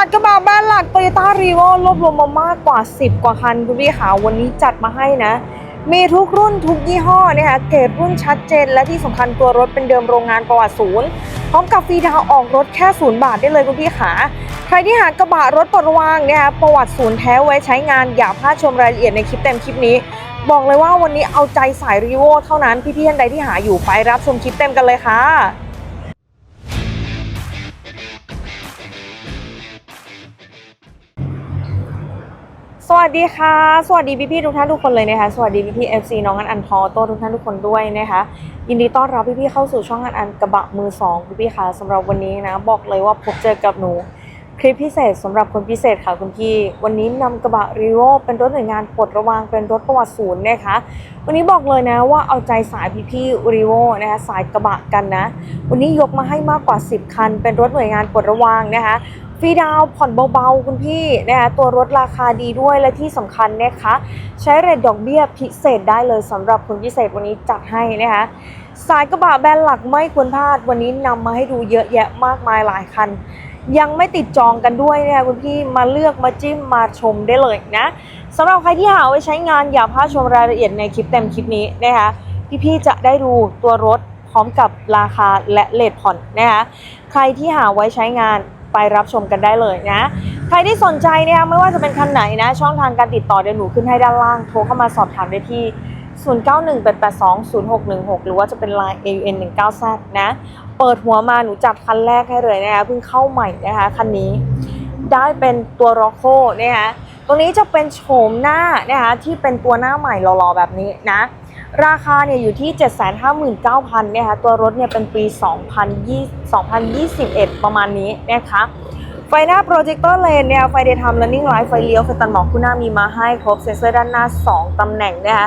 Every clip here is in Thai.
จัดกระบะบ้านหลัก Toyota r e v o รวบรวมมามากกว่า 10 กว่าคันคุณพี่ขาวันนี้จัดมาให้นะ มีทุกรุ่นทุกยี่ห้อนะคะเกรดรุ่นชัดเจน และที่สำคัญตัวรถเป็นเดิมโรงงานประวัติศูนย์พร้อมกับฟรีดาวออกรถแค่ศูนย์บาทได้เลยคุณพี่ขาใครที่หากระบะรถปลดระวางนะคะประวัติศูนย์แท้ไว้ใช้งานอย่าพลาดชมรายละเอียดในคลิปเต็มคลิปนี้ บอกเลยว่าวันนี้เอาใจสายรีโวเท่านั้นพี่ๆท่านใดที่หาอยู่ไปรับชมคลิปเต็มกันเลยค่ะ สวัสดีค่ะ สวัสดีพี่พี่ทุกท่านทุกคนเลยนะคะ สวัสดีพี่พี่เอฟซีน้องอันอันทอโต้ทุกท่านทุกคนด้วยนะคะ ยินดีต้อนรับพี่พี่เข้าสู่ช่องอันอันกระบะมือสองพี่พี่ค่ะสำหรับวันนี้นะ บอกเลยว่าพบเจอกับหนู คลิปพิเศษสำหรับคนพิเศษค่ะคุณพี่ วันนี้นำกระบะรีโวเป็นรถหน่วยงานปลดระวางเป็นรถประวัติศูนย์นะคะ วันนี้บอกเลยนะว่าเอาใจสายพี่พี่รีโวนะคะสายกระบะกันนะ วันนี้ยกมาให้มากกว่า 10 คัน เป็นรถหน่วยงานปลดระวางนะคะ ฟรีดาวผ่อนเบาๆ คุณพี่นะคะตัวรถราคาดีด้วยและที่สำคัญนะคะ ใช้เรทดอกเบี้ยพิเศษได้เลยสำหรับคนพิเศษวันนี้จัดให้นะคะสายกระบะแบรนด์หลักไม่ควรพลาด วันนี้นำมาให้ดูเยอะแยะมากมายหลายคัน ยังไม่ติดจองกันด้วยนะคะคุณพี่มาเลือกมาจิ้มมาชมได้เลยนะสำหรับใครที่หาไว้ใช้งานอย่าพลาดชมรายละเอียดในคลิปเต็มคลิปนี้นะคะพี่ๆจะได้ดูตัวรถพร้อมกับราคาและเลทผ่อนนะคะใครที่หาไว้ใช้งาน ไปรับชมกันได้เลยนะ ใครที่สนใจนะคะไม่ว่าจะเป็นคันไหนนะ ช่องทางการติดต่อเดี๋ยวหนูขึ้นให้ด้านล่างโทรเข้ามาสอบถามได้ที่ 0918820616 หรือว่าจะเป็น Line AUN 19 z นะเปิดหัวมาหนูจัดคันแรกให้เลยนะคะเพิ่งเข้าใหม่นะคะคันนี้ได้เป็นตัวร็อกโคนะคะตรงนี้จะเป็นโฉมหน้านะคะที่เป็นตัวหน้าใหม่หล่อๆแบบนี้นะ ราคาเนี่ยอยู่ที่ 759,000นะคะตัวรถเนี่ยเป็นปี 2020 2021 ประมาณนี้นะคะไฟหน้าโปรเจคเตอร์เลนเนี่ยไฟเดย์ทม์ running light ไฟเลี้ยวไฟตันหมอกคู่หน้ามีมาให้ครบเซ็นเซอร์ด้านหน้า 2 ตำแหน่งนะคะ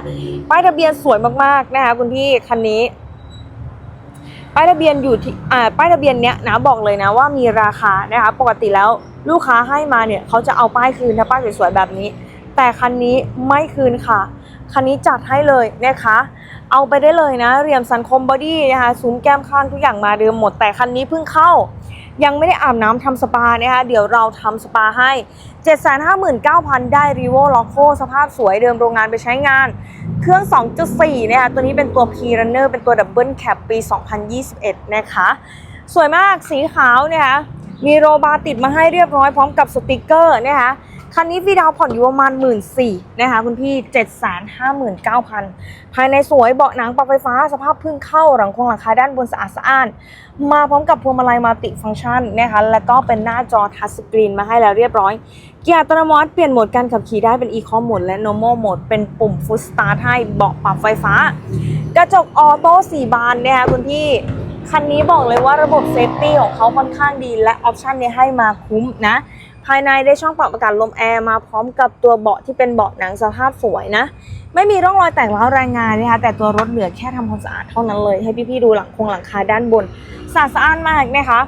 ป้ายทะเบียนสวยมากๆนะคะคุณพี่คันนี้ป้ายทะเบียนอยู่ที่อ่าป้ายทะเบียนเนี้ยนะบอกเลยนะว่ามีราคานะคะปกติแล้วลูกค้าให้มาเนี่ยเขาจะเอาป้ายคืนถ้าป้ายสวยๆแบบนี้ แต่คันนี้ไม่คืนค่ะ คันนี้จัดให้เลยนะคะ เอาไปได้เลยนะเรียมสันคมบอดี้นะคะซุ้มแก้มข้างทุกอย่างมาเดิมหมดแต่คันนี้เพิ่งเข้า ยังไม่ได้อาบน้ำทำสปานะคะเดี๋ยวเราทำสปาให้ 759,000 ได้รีโวล็อกโคสภาพสวยเดิมโรงงานไปใช้งาน เครื่อง 2.4 นะคะตัวนี้เป็นตัว P Runner เป็นตัว Double Cap ปี 2021 นะคะ สวยมากสีขาวนะคะมีโรบาร์ติดมาให้เรียบร้อยพร้อมกับสติกเกอร์นะคะ คันนี้ฟรีดาวผ่อนอยู่ประมาณ 1 4ื่นนะคะคุณพี่ 759,000 ภายในสวยเบาะหนังปรับไฟฟ้าสภาพพึ่งเข้าหลังคงหลังคาด้านบนสะอาดสะอ้าน มาพร้อมกับพวงมาลัยมัลติฟังก์ชันนะคะแล้วก็เป็นหน้าจอทัชสกรีนมาให้แล้วเรียบร้อยเกียร์อัตโนมัติเปลี่ยนโหมดการขับขี่ได้เป็น Eco Mode และ Normal Mode เป็นปุ่ม Foot Start ให้เบาะปรับไฟฟ้า กระจกออโต้4บานนะคะคุณพี่คันนี้บอกเลยว่าระบบเซฟตี้ของเขาค่อนข้างดีและออปชันนี่ให้มาคุ้มนะ ภายในได้ช่องปรับอากาศลมแอร์มาพร้อมกับตัวเบาะที่เป็นเบาะหนังสภาพสวยนะ ไม่มีร่องรอยแตกร้าวแรงงานนะคะ แต่ตัวรถเหลือแค่ทำความสะอาดเท่านั้นเลย ให้พี่ๆดูหลังคงหลังคาด้านบนสะอาดสะอ้านมากนะคะ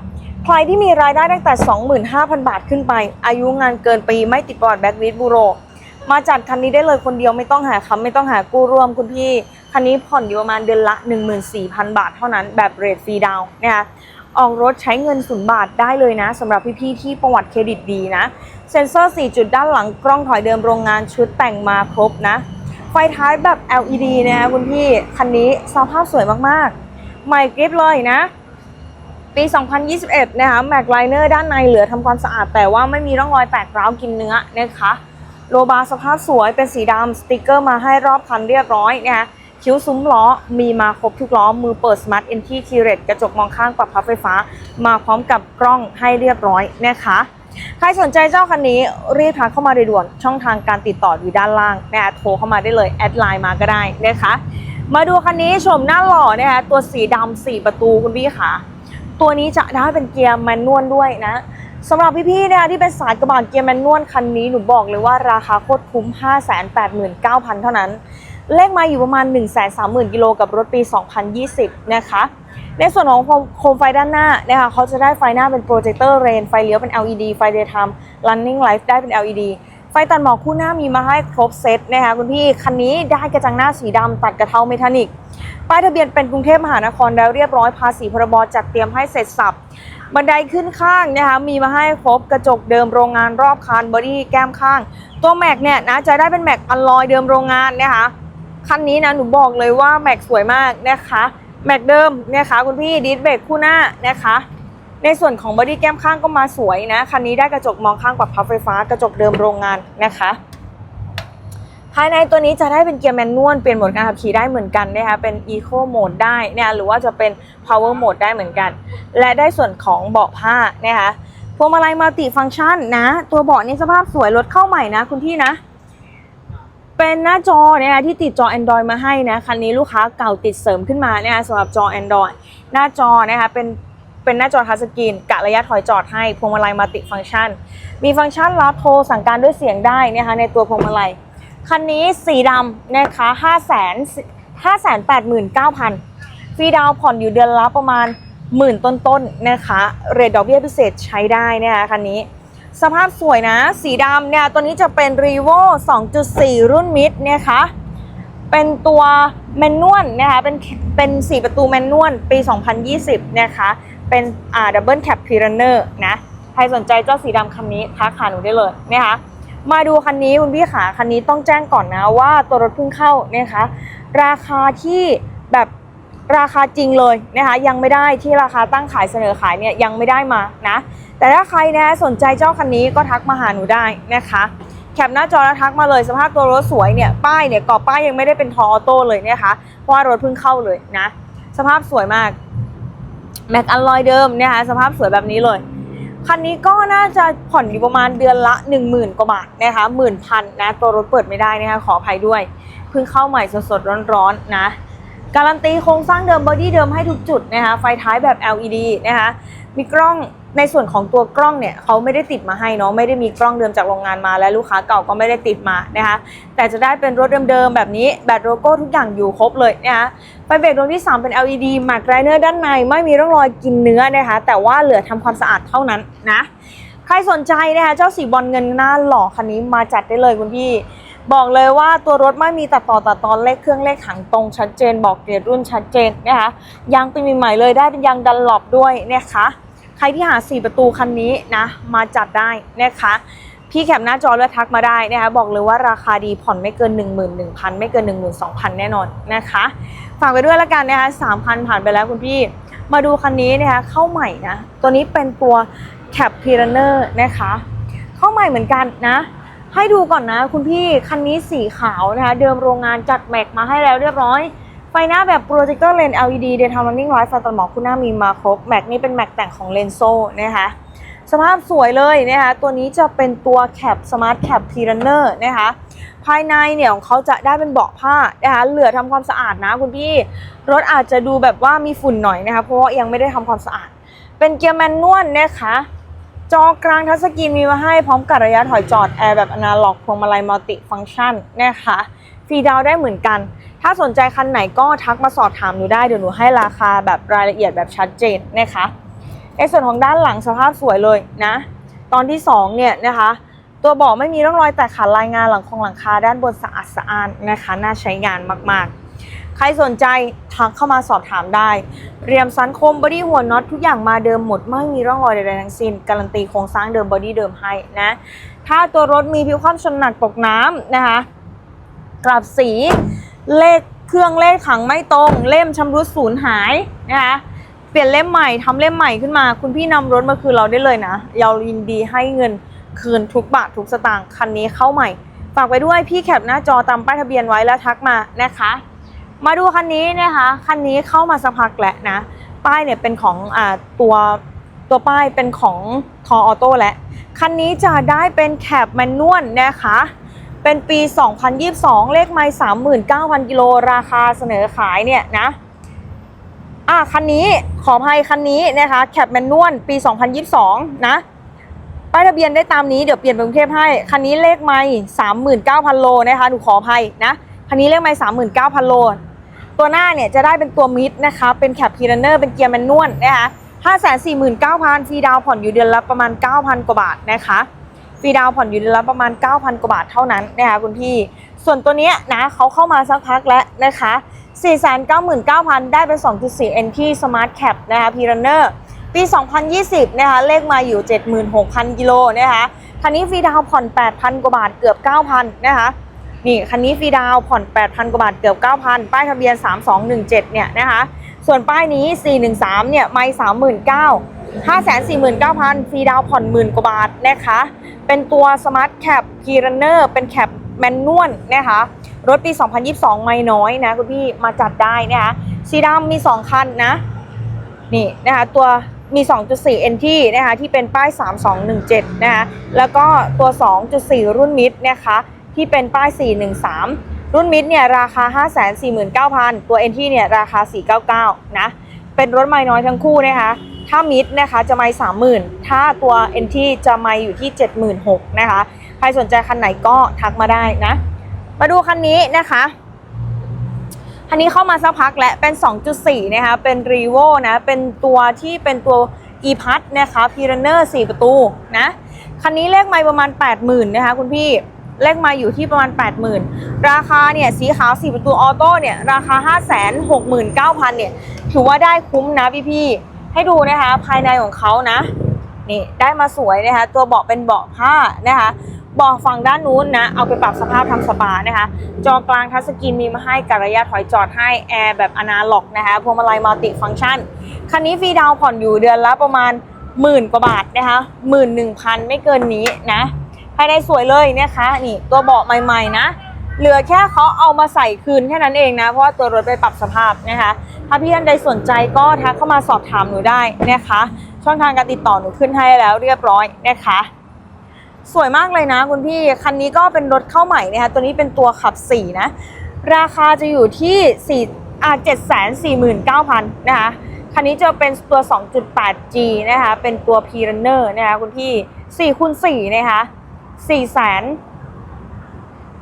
ใครที่มีรายได้ตั้งแต่ 25,000 บาทขึ้นไป อายุงานเกินปีไม่ติดประวัติแบ็กลิสบูโร มาจัดคันนี้ได้เลยคนเดียวไม่ต้องหาคำไม่ต้องหากู้ร่วมคุณพี่ คันนี้ผ่อนอยู่ประมาณเดือนละ 14,000 บาทเท่านั้นแบบเรทฟรีดาวน์นะคะ ออกรถใช้เงินศูนย์บาทได้เลยนะสำหรับพี่ๆที่ประวัติเครดิตดีนะ เซ็นเซอร์ 4 จุดด้านหลังกล้องถอยเดิมโรงงานชุดแต่งมาครบนะ ไฟท้ายแบบ LED นะคะคุณพี่ คันนี้สภาพสวยมากๆ ใหม่กริปเลยนะ ปี 2021 นะคะแม็กไลเนอร์ด้านในเหลือทำความสะอาด แต่ว่าไม่มีร่องรอยแตกร้าวกินเนื้อนะคะโลบาร์สภาพสวยเป็นสีดำสติกเกอร์มาให้รอบคันเรียบร้อยนะคะ คิ้วซุ้มล้อมีมาครบทุกล้อ มือเปิด Smart Entry k e y r e t กระจกมองข้างปรับพับไฟฟ้า มาพร้อมกับกล้องให้เรียบร้อยนะคะใครสนใจเจ้าคันนี้รีบทักเข้ามาโดยด่วนช่องทางการติดต่ออยู่ด้านล่างนะคะโทรเข้ามาได้เลยแอดไลน์มาก็ได้นะคะมาดูคันนี้ชมหน้าหล่อนะคะตัวสีดำสี่ประตูคุณพี่ค่ะ ตัวนี้จะได้เป็นเกียร์แมนนวลด้วยนะสำหรับพี่ๆนะคะที่เป็นสายกระบะเกียร์แมนนวลคันนี้หนูบอกเลยว่าราคาโคตรคุ้ม 589,000 เท่านั้น เลขมาอยู่ประมาณ 130,000กิโลกับรถปี 2020 นะคะ ในส่วนของโคมไฟด้านหน้านะคะเขาจะได้ไฟหน้าเป็นโปรเจคเตอร์เรนไฟเลี้ยวเป็น LED ไฟ daytime running light ได้เป็น LED ไฟตัดหมอกคู่หน้ามีมาให้ครบเซตนะคะคุณพี่ คันนี้ได้กระจังหน้าสีดำตัดกระเทาเมทันิก ป้ายทะเบียนเป็นกรุงเทพมหานครแล้วเรียบร้อยภาษีพรบจัดเตรียมให้เสร็จสับ บันไดขึ้นข้างนะคะมีมาให้ครบกระจกเดิมโรงงานรอบคันบอดี้แก้มข้าง ตัวแม็กเนี่ยนะจะได้เป็นแม็กอลลอยเดิมโรงงานนะคะ คันนี้นะหนูบอกเลยว่าแม็กสวยมากนะคะแม็กเดิมนะคะคุณพี่ดิสเบรกคู่หน้านะคะ ในส่วนของบอดี้แก้มข้างก็มาสวยนะคันนี้ได้กระจกมองข้างปรับพับไฟฟ้ากระจกเดิมโรงงานนะคะภายในตัวนี้จะได้เป็นเกียร์แมนนวลเปลี่ยนโหมดการขับขี่ได้เหมือนกันนะคะเป็น Eco Mode ได้เนี่ยหรือว่าจะเป็น Power Mode ได้เหมือนกัน และได้ส่วนของเบาะผ้านะคะพวงมาลัยมัลติฟังก์ชันนะ ตัวเบาะนี่สภาพสวยรถเข้าใหม่นะคุณพี่นะ เป็นหน้าจอเนะคะที่ติดจอ Android มาให้นะคันนี้ลูกค้าเก่าติดเสริมขึ้นมาเนะคะสำหรับจอ Android หน้าจอนะคะเป็นเป็นหน้าจอทัชสกรีนกะระยะถอยจอดให้พวงมาลัยมัลติฟังก์ชัน มีฟังก์ชันรับโทรสั่งการด้วยเสียงได้นะคะในตัวพวงมาลัยคันนี้สีดำนะคะ5 5 8 9 0 0 0ฟรีดาวน์ผ่อนอยู่เดือนละประมาณหมื่นต้นๆนะคะเรทดอกเบี้ยพิเศษใช้ได้นะคะคันนี้ สภาพสวยนะ สีดำเนี่ย ตัวนี้จะเป็น r e v o 2.4 รุ่นมิดนะคะ เป็นตัวแมนนวลนะคะ เป็นเป็น 4 ประตูแมนนวลปี 2020 นะคะ เป็นอ่าดับเบิลแคปพีรันเนอร์นะ ใครสนใจเจ้าสีดำคันนี้ทักหาหนูได้เลยนะคะ มาดูคันนี้คุณพี่ขาคันนี้ต้องแจ้งก่อนนะว่าตัวรถเพิ่งเข้านะคะ ราคาที่แบบ ราคาจริงเลยนะคะยังไม่ได้ที่ราคาตั้งขายเสนอขายเนี่ยยังไม่ได้มานะแต่ถ้าใครนะสนใจเจ้าคันนี้ก็ทักมาหาหนูได้นะคะแคปหน้าจอแล้วทักมาเลยสภาพตัวรถสวยเนี่ยป้ายเนี่ยกรอบป้ายยังไม่ได้เป็นทอออโต้เลยนะคะเพราะว่ารถเพิ่งเข้าเลยนะ สภาพสวยมากแม็กอัลลอยเดิมนะคะสภาพสวยแบบนี้เลยคันนี้ก็น่าจะผ่อนอยู่ประมาณเดือนละ 1 0,000 กว่าบาทนะคะหมื่นพันนะตัวรถเปิดไม่ได้นะคะขออภัยด้วย เพิ่งเข้าใหม่สดๆร้อนๆนะ การันตีโครงสร้างเดิมบอดี้เดิมให้ทุกจุดนะคะไฟท้ายแบบ LED นะคะมีกล้องในส่วนของตัวกล้องเนี่ยเขาไม่ได้ติดมาให้เนาะไม่ได้มีกล้องเดิมจากโรงงานมาและลูกค้าเก่าก็ไม่ได้ติดมานะคะแต่จะได้เป็นรถเดิมๆแบบนี้แบตโลโก้ทุกอย่างอยู่ครบเลยนะคะไฟเบรกดวงที่ 3 เป็น LED หมักไรเนอร์ด้านในไม่มีร่องรอยกินเนื้อนะคะแต่ว่าเหลือทำความสะอาดเท่านั้นนะใครสนใจนะคะเจ้าสีบอลเงินหน้าหล่อคันนี้มาจัดได้เลยคุณพี่ บอกเลยว่าตัวรถไม่มีตัดต่อตัดตอนเลขเครื่องเลขถังตรงชัดเจน บอกเกรดรุ่นชัดเจนนะคะยางเป็นใหม่เลยได้เป็นยางดันหลบด้วยนะคะใครที่หา 4 ประตูคันนี้นะมาจัดได้นะคะพี่แคปหน้าจอแล้วทักมาได้นะคะบอกเลยว่าราคาดีผ่อนไม่เกิน 11,000 ไม่เกิน 12,000 แน่นอนนะคะฝากไปด้วยแล้วกันนะคะ3,000 ผ่านไปแล้วคุณพี่ มาดูคันนี้นะคะเข้าใหม่นะ ตัวนี้เป็นตัวแคปพีรเนอร์นะคะ เข้าใหม่เหมือนกันนะ ให้ดูก่อนนะคุณพี่คันนี้สีขาวนะคะ เดิมโรงงานจัดแม็กมาให้แล้วเรียบร้อย ไฟหน้าแบบโปรเจคเตอร์เลน LED เดทามมิ่งไลท์ไฟตัดหมอกคุณหน้ามีมาครบแม็กนี่เป็นแม็กแต่งของเลนโซนะคะสภาพสวยเลยนะคะ ตัวนี้จะเป็นตัวแคปสมาร์ทแคปพีรันเนอร์นะคะ ภายในเนี่ยของเขาจะได้เป็นเบาะผ้านะคะ เหลือทำความสะอาดนะคุณพี่ รถอาจจะดูแบบว่ามีฝุ่นหน่อยนะคะ เพราะว่ายังไม่ได้ทำความสะอาด เป็นเกียร์แมนนวลนะคะ จอกลางทัชสกรีนมีมาให้พร้อมกับระยะถอยจอดแอร์แบบอนาล็อกพวงมาลัยมัลติฟังก์ชันนะคะฟรีดาวได้เหมือนกัน ถ้าสนใจคันไหนก็ทักมาสอบถามหนูได้เดี๋ยวหนูให้ราคาแบบรายละเอียดแบบชัดเจนนะคะในส่วนของด้านหลังสภาพสวยเลยนะ ตอนที่2เนี่ยนะคะ ตัวเบาะไม่มีร่องรอยแตกขาดลายงานหลังคงหลังคาด้านบนสะอาดสะอ้านนะคะ น่าใช้งานมากๆ ใครสนใจทักเข้ามาสอบถามได้ เรียมสันคมบอดี้หัวน็อตทุกอย่างมาเดิมหมด ไม่มีร่องรอยใดๆทั้งสิ้น การันตีโครงสร้างเดิมบอดี้เดิมให้นะ ถ้าตัวรถมีผิวความชนหนักตกน้ำนะคะ กลับสีเลขเครื่องเลขถังไม่ตรง เล่มชำรุดสูญหายนะคะเปลี่ยนเล่มใหม่ทำเล่มใหม่ขึ้นมา คุณพี่นำรถมาคืนเราได้เลยนะเรายินดีให้เงินคืนทุกบาททุกสตางค์คันนี้เข้าใหม่ ฝากไว้ด้วยพี่แคปหน้าจอตามป้ายทะเบียนไว้แล้วทักมานะคะ มาดูคันนี้นะคะคันนี้เข้ามาสักพักแล้วนะ ป้ายเนี่ยเป็นของอ่าตัวตัวป้ายเป็นของทอออโต้และ คันนี้จะได้เป็นแคปแมนนวลนะคะ เป็นปี 2022 เลขไม่39,000 กิโลราคาเสนอขายเนี่ยนะอะคันนี้ขออภัยคันนี้นะคะแคปแมนนวลปี 2022 นะป้ายทะเบียนได้ตามนี้เดี๋ยวเปลี่ยนเป็นกรุงเทพให้ คันนี้เลขไม่39,000 โลนะคะหนูขออภัยนะ คันนี้เลขไม่39,000 โล ตัวหน้าเนี่ยจะได้เป็นตัวมิดนะคะ เป็นแคปพีรันเนอร์เป็นเกียร์แมนนวลนะคะ549,000ฟรีดาวผ่อนอยู่เดือนละประมาณ9,000กว่าบาทนะคะฟรีดาวผ่อนอยู่เดือนละประมาณ9,000กว่าบาทเท่านั้นนะคะคุณพี่ ส่วนตัวเนี้ยนะเขาเข้ามาสักพักแล้วนะคะ499,000ได้เป็น2.4 NT Smart Cap นพีสมาร์ทแครบนะคะ p ีรันเนอร์ปี 2020 นะคะ เลขมาอยู่ 76,000 กิโลนะคะคันนี้ฟรีดาวผ่อน 8,000 กว่าบาท เกือบ 9,000 นะคะ นี่คันนี้ฟรีดาวผ่อน 8,000 กว่าบาทเกือบ 9,000 ป้ายทะเบียน 3217 เนี่ยนะคะ ส่วนป้ายนี้ 413 เนี่ยไม่39,000 549,000 ฟรีดาวน์ผ่อนหมื่นกว่าบาทนะคะ เป็นตัว Smart Cap p r u n n e r เป็นแคปแมนนวลนะคะ รถปี 2022 ไม่น้อยนะคุณพี่มาจัดได้นะคะสีดำมี 2 คันนะ นี่นะคะตัวมี 2.4 NT นะคะที่เป็นป้าย 3217 นะคะแล้วก็ตัว 2.4 รุ่นมิดนะคะ ที่เป็นป้าย 413 รุ่นมิดเนี่ยราคา 549,000 ตัว NT เนี่ยราคา 499 นะ เป็นรถไม่น้อยทั้งคู่นะคะ ถ้ามิดนะคะจะไม่30,000 ถ้าตัว NT จะไม่อยู่ที่ 76,000นะคะ ใครสนใจคันไหนก็ทักมาได้นะ มาดูคันนี้นะคะคันนี้เข้ามาสักพักและเป็น 2.4 นะคะ เป็น r e v o นะ เป็นตัวที่เป็นตัว e p a s นะคะ p i r a n e r 4 ประตูนะ คันนี้เลขไม่ประมาณ 80,000 นะคะคุณพี่ เลขมาอยู่ที่ประมาณ 80,000 ราคาเนี่ยสีขาว 4 ประตูออโต้เนี่ยราคา 569,000เนี่ยถือว่าได้คุ้มนะพี่พี่ๆให้ดูนะคะภายในของเขานะนี่ได้มาสวยนะคะตัวเบาะเป็นเบาะผ้านะคะเบาะฝั่งด้านนู้นนะเอาไปปรับสภาพทำสปานะคะจอกลางทัชสกรีนมีมาให้กับระยะถอยจอดให้แอร์แบบอนาล็อกนะคะพวงมาลัยมัลติฟังก์ชันคันนี้ฟรีดาวผ่อนอยู่เดือนละประมาณหมื่นกว่าบาทนะคะหมื่นหนึ่งพันไม่เกินนี้นะายในสวยเลยนะคะนี่ตัวเบาะใหม่ๆนะเหลือแค่เขาเอามาใส่คืนแค่นั้นเองนะ เพราะว่าตัวรถไปปรับสภาพนะคะ ถ้าพี่ท่านใดสนใจก็ทักเข้ามาสอบถามหนูได้นะคะ ช่องทางการติดต่อหนูขึ้นให้แล้วเรียบร้อยนะคะ สวยมากเลยนะคุณพี่ คันนี้ก็เป็นรถเข้าใหม่นะคะ ตัวนี้เป็นตัวขับ 4 นะ ราคาจะอยู่ที่4อ่า749,000 นะคะ คันนี้จะเป็นตัว 2.8G นะคะ เป็นตัว p r u n n e r นะคะคุณพี่4คูณ4นะคะ 4แสน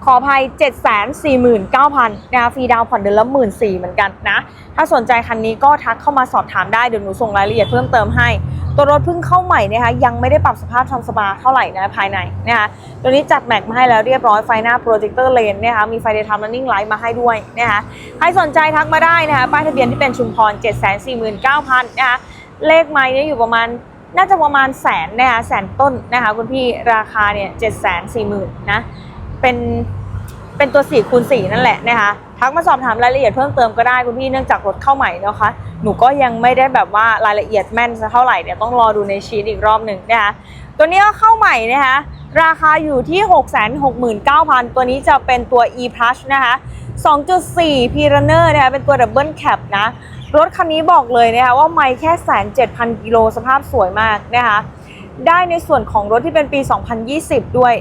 ขออภัย 749,000นะคะฟรีดาวผ่อนเดือนละ 1 4 0 0 0เหมือนกันนะ ถ้าสนใจคันนี้ก็ทักเข้ามาสอบถามได้ เดี๋ยวหนูส่งรายละเอียดเพิ่มเติมให้ ตัวรถเพิ่งเข้าใหม่นะคะยังไม่ได้ปรับสภาพทำสปาเท่าไหร่นะภายในนะคะตัวนี้จัดแม็กมาให้แล้วเรียบร้อยไฟหน้าโปรเจคเตอร์เลนนะคะมีไฟเดย์ทัม running light มาให้ด้วยนะคะใครสนใจทักมาได้นะคะป้ายทะเบียนที่เป็นชุมพร 749,000นะคะเลขไม้เนี่ยอยู่ประมาณ น่าจะประมาณแสนนะคะแสนต้นนะคะคุณพี่ราคาเนี่ย740,000นสี่หมื่นนะเป็นเป็นตัว4คูณ4นั่นแหละนะคะทักมาสอบถามรายละเอียดเพิ่มเติมก็ได้คุณพี่เนื่องจากรถเข้าใหม่นะคะ หนูก็ยังไม่ได้แบบว่ารายละเอียดแม่นสักเท่าไหร่เดี๋ยวต้องรอดูในชีตอีกรอบหนึ่งนะคะตัวนี้ก็เข้าใหม่นะคะราคาอยู่ที่ 669,000 ตัวนี้จะเป็นตัว e plus นะคะ2.4 p r u n n e r นะคะเป็นตัว double cab นะ รถคันนี้บอกเลยนะคะว่าไม่แค่แสนเจ็ดพันกิโลสภาพสวยมากนะคะได้ในส่วนของรถที่เป็นปี 2020 ด้วย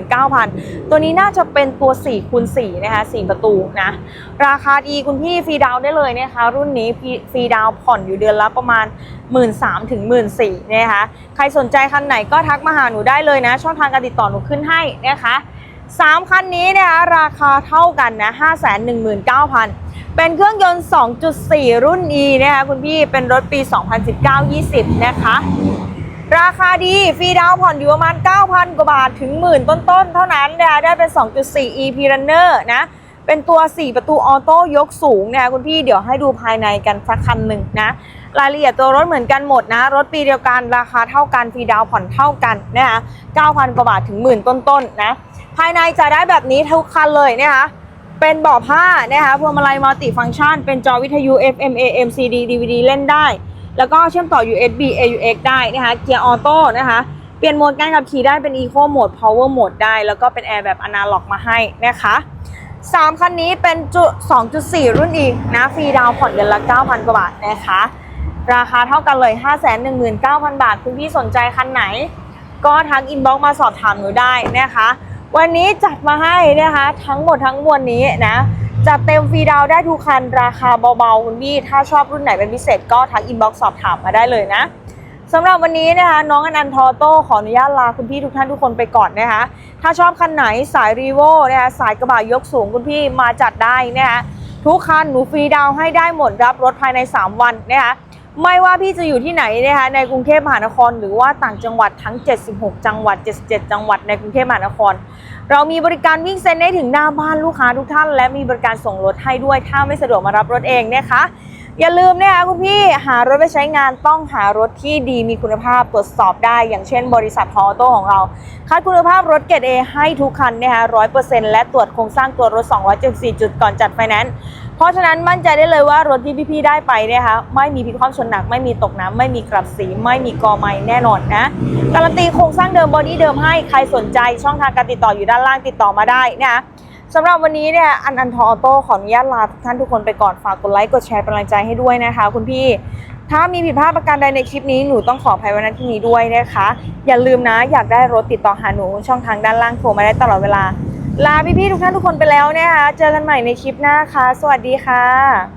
669,000 ตัวนี้น่าจะเป็นตัว4คูณ4นะคะ 4 ประตูนะ ราคาดีคุณพี่ฟรีดาวได้เลยนะคะ รุ่นนี้ฟรีดาวผ่อนอยู่เดือนละประมาณ 1 3ื่นถึงหมื่นนะคะ ใครสนใจคันไหนก็ทักมาหาหนูได้เลยนะ ช่องทางการติดต่อหนูขึ้นให้นะคะ สามคันนี้นะคะราคาเท่ากันนะ 519,000 เป็นเครื่องยนต์ 2.4 รุ่น E นะคะคุณพี่เป็นรถปี 2019-20 นะคะ ราคาดีฟรีดาวผ่อนอยู่ประมาณ 9,000 กว่าบาทถึงหมื่นต้นๆ เท่านั้นนะคะได้เป็น 2.4 EP Runner นะเป็นตัว 4 ประตูออโต้ยกสูงนะคะคุณพี่เดี๋ยวให้ดูภายในกันสักคันหนึ่งนะรายละเอียดตัวรถเหมือนกันหมดนะ รถปีเดียวกันราคาเท่ากันฟรีดาวผ่อนเท่ากันนะคะ9,000 กว่าบาทถึงหมื่นต้นๆนะ ภายในจะได้แบบนี้ทุกคันเลยนะคะเป็นเบาะผ้านะคะพวงมาลัยมัลติฟังก์ชัน เป็นจอวิทยุ FM AM CD DVD เล่นได้ แล้วก็เชื่อมต่อ USB AUX ได้นะคะเกียร์ออโต้นะคะ เปลี่ยนโหมดการขับขี่ได้เป็น Eco Mode Power Mode ได้ แล้วก็เป็นแอร์แบบอนาล็อกมาให้นะคะสามคันนี้เป็นจุ2.4 รุ่นอีกนะฟรีดาวน์ผ่อนเดือนละ 9,000 กว่าบาทนะคะ ราคาเท่ากันเลย 519,000 บาท คุณพี่สนใจคันไหน ก็ทักอินบ็อกมาสอบถามหนูได้นะคะ วันนี้จัดมาให้นะคะ ทั้งหมดทั้งมวลนี้นะจัดเต็มฟรีดาวได้ทุกคันราคาเบาๆคุณพี่ ถ้าชอบรุ่นไหนเป็นพิเศษก็ทักอินบ็อกซ์สอบถามมาได้เลยนะสำหรับวันนี้นะคะ น้องอนันทอโต้ขออนุญาตลาคุณพี่ทุกท่านทุกคนไปก่อนนะคะ ถ้าชอบคันไหนสายรีโวนะคะสายกระบะยกสูงคุณพี่มาจัดได้นะคะทุกคันหนูฟรีดาวให้ได้หมดรับรถภายใน 3 วันนะคะ ไม่ว่าพี่จะอยู่ที่ไหนนะคะในกรุงเทพมหานคร หรือว่าต่างจังหวัดทั้ง 76 จังหวัด 77 จังหวัดในกรุงเทพมหานคร เรามีบริการวิ่งเซ็นได้ถึงหน้าบ้านลูกค้าทุกท่าน และมีบริการส่งรถให้ด้วยถ้าไม่สะดวกมารับรถเองนะคะ อย่าลืมนะคะคุณพี่หารถไปใช้งานต้องหารถที่ดีมีคุณภาพตรวจสอบได้ อย่างเช่น บริษัทฮอโต้ของเรา คัดคุณภาพรถเกรด A ให้ทุกคันนะคะร้อยเปอร์เซ็นต์และตรวจโครงสร้างตัวรถ 274 จุดก่อนจัดไฟแนนซ์ เพราะฉะนั้นมั่นใจได้เลยว่ารถที่พี่ๆได้ไปเนยคะไม่มีพิกคว่ำชนหนัก ไม่มีตกน้ำไม่มีกลับสี ไม่มีกอไม้แน่นอนนะการันตีโครงสร้างเดิมบอดี้เดิมให้ใครสนใจช่องทางการติดต่ออยู่ด้านล่างติดต่อมาได้นะคะสำหรับวันนี้เนี่ยอันอันทออโต้ขออนุญาตลาทุกท่านทุกคนไปก่อนฝากกดไลค์กดแชร์เป็นกำลังใจให้ด้วยนะคะ คุณพี่ ถ้ามีผิดพลาดประการใดในคลิปนี้หนูต้องขออภัยไว้ณที่นี้ด้วยนะคะ อย่าลืมนะ อยากได้รถติดต่อหาหนูช่องทางด้านล่างโทรมาได้ตลอดเวลา ลาพี่ๆทุกท่านทุกคนไปแล้วนะคะ เจอกันใหม่ในคลิปหน้าค่ะ สวัสดีค่ะ